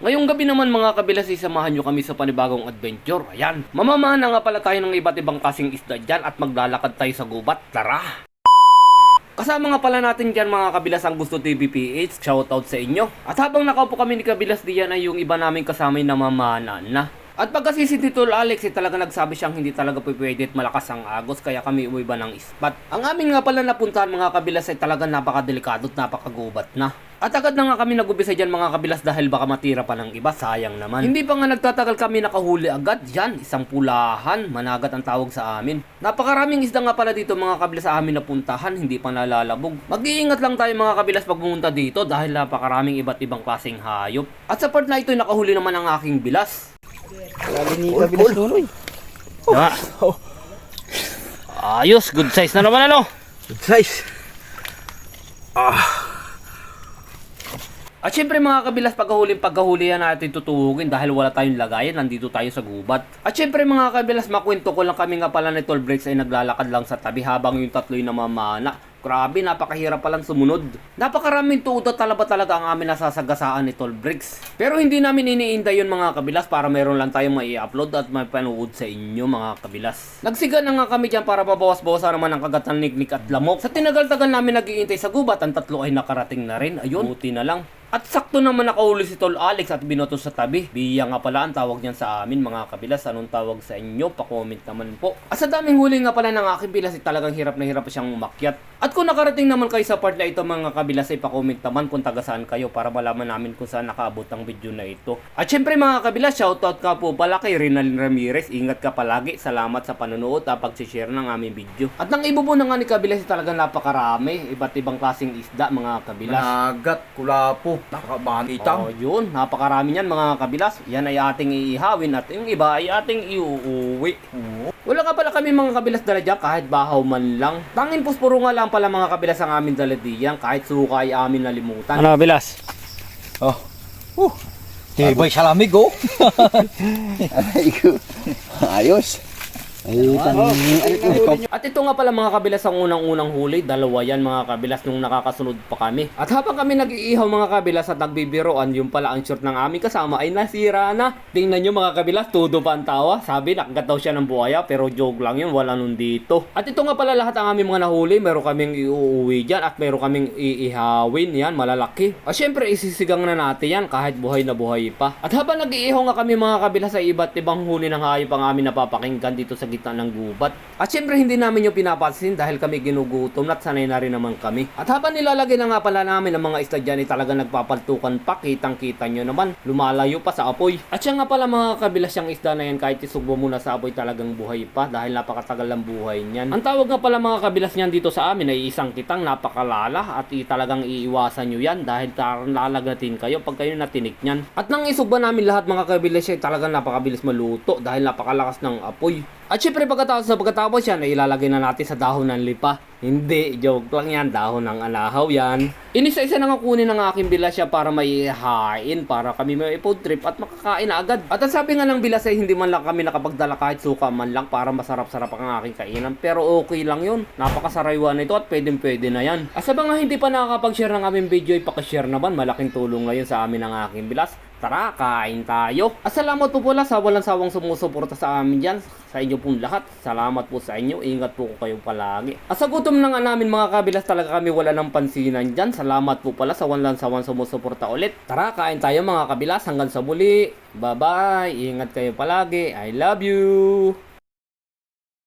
Ngayong gabi naman mga kabilas, isamahan nyo kami sa panibagong adventure. Ayan, mamamana nga pala tayo ng iba't ibang kasing isda dyan at maglalakad tayo sa gubat. Tara! Kasama nga pala natin dyan mga kabilas ang gusto TVPH, shoutout sa inyo. At habang nakaupo kami ni kabilas diyan ay yung iba namin kasama yung namamana na. At pagkasi si Tito Alex, eh, talaga nagsabi siyang hindi talaga pwede at malakas ang agos kaya kami umiba ng ispat. Ang amin nga pala napuntahan mga kabilas ay talaga napakadelikado at napakagubat na. At agad na nga kami nag-umpisa dyan mga kabilas dahil baka matira pa ng iba, sayang naman. Hindi pa nga nagtatagal kami nakahuli agad, yan, isang pulahan, managat ang tawag sa amin. Napakaraming isda nga pala dito mga kabilas sa amin napuntahan, hindi pa nalalabog. Mag-iingat lang tayo mga kabilas pag dito dahil napakaraming iba't ibang klaseng hayop. At sa part na ito nakahuli naman ang aking bilas. Lagi ni Kabilas Nunoy. Ah. Ayos, good size na naman ano. Good size. At syempre mga kabilas, pagkahuling pagkahulihan natin tutuhugin dahil wala tayong lagayan, nandito tayo sa gubat. At syempre mga kabilas, makwento ko lang kami nga pala ni Toll Breaks ay naglalakad lang sa tabi habang yung tatlo'y namamana. Grabe, napakahirap palang sumunod. Napakaraming tuod at talaba talaga ang amin nasasagasaan ni Toll Breaks. Pero hindi namin iniinda yun mga kabilas para meron lang tayong mai-upload at may panood sa inyo mga kabilas. Nagsiga na nga kami dyan para babawas-bawasan naman ang kagat ng niknik at lamok. Sa tinagal-tagal namin nagiintay sa gubat, ang tatlo ay nakarating na rin. Ayun, buti na lang. At sakto naman nakahuli si Tol Alex at binoto sa tabi. Biya nga pala ang tawag niyan sa amin mga kabilas. Anong tawag sa inyo? Pa-comment naman po. At sa daming huli nga pala ng aking bilas talagang hirap na hirap siyang umakyat. At kung nakarating naman kayo sa part na ito mga kabilas ay pa-comment naman kung taga saan kayo para malaman namin kung saan nakaabot ang video na ito. At syempre mga kabilas, shoutout ka po pala kay Rinal Ramirez. Ingat ka palagi. Salamat sa panonood at pag-share ng aming video. At nang ibubo na nga ni kabilas talagang napakarami. Iba't ibang klaseng isda mga kabilas. Managat, kulapo, nakabangitang. Oh, yun. Napakarami niyan mga kabilas. Yan ay ating iihawin at yung iba ay ating iuuwi. Oo. Wala ka pala kami mga kabilas dala dyan kahit bahaw man lang. Tangin puspuro nga lang pala mga kabilas ang amin dala diyan kahit suka ay amin nalimutan. Ano, bilas? Oh. Uh. Tibay sa lamig oh. Ayos. Ay. At ito nga pala mga kabilas ang unang-unang huli, dalawa yan mga kabilas nung nakakasunod pa kami. At habang kami nag-iihaw mga kabilas at nagbibiroan, yung pala ang short ng aming kasama ay nasira na. Tingnan nyo mga kabilas, todo pa ang tawa. Sabi, nakagat daw siya ng buhaya, pero joke lang yun, wala nun dito. At ito nga pala lahat ang aming mga nahuli, meron kaming iuuwi dyan at meron kaming iihawin, yan, malalaki. At syempre, isisigang na natin yan kahit buhay na buhay pa. At habang nag-iihaw nga kami mga kabilas sa iba't ibang huli ng hayop ang amin napapakinggan dito sa gitna ng gubat. At syempre hindi namin yung pinapansin dahil kami ginugutom at sanay na rin naman kami. At habang nilalagay na nga pala namin ang mga isda dyan, eh, talaga nagpapaltukan pa, kitang kita nyo naman, lumalayo pa sa apoy. At siya nga pala mga kabilas yung isda na yan kahit isugbo muna sa apoy talagang buhay pa dahil napakatagal ang buhay niyan. Ang tawag nga pala mga kabilas niyan dito sa amin ay isang kitang napakalala at talagang iiwasan nyo yan dahil tarang lalagatin kayo pag kayo natinik niyan. At nang isugba namin lahat mga kabilas ay talagang napakabilis maluto dahil napakalakas ng apoy. At syempre pagkatapos sa pagkatapos yan ay ilalagay na natin sa dahon ng lipa. Hindi, joke lang yan, dahon ng anahaw yan. Inisa-isa na nga kunin ng aking bilas siya para may hain, para kami may food trip at makakain na agad. At ang sabi nga ng bilas ay hindi man lang kami nakapagdala kahit suka man lang para masarap-sarap ang aking kainan. Pero okay lang yun, napakasaraywa nito at pwedeng pwede na yan. At sa mga hindi pa nakakapag-share ng aming video ay pakishare naman, malaking tulong ngayon sa amin ng aking bilas. Tara, kain tayo. At salamat po pala sa walang sawang sumusuporta sa amin dyan. Sa inyo pong lahat. Salamat po sa inyo. Ingat po kayo palagi. At sa gutom na nga namin mga kabilas talaga kami wala ng pansinan dyan. Salamat po pala sa walang sawang sumusuporta ulit. Tara, kain tayo mga kabilas. Hanggang sa muli. Bye-bye. Ingat kayo palagi. I love you.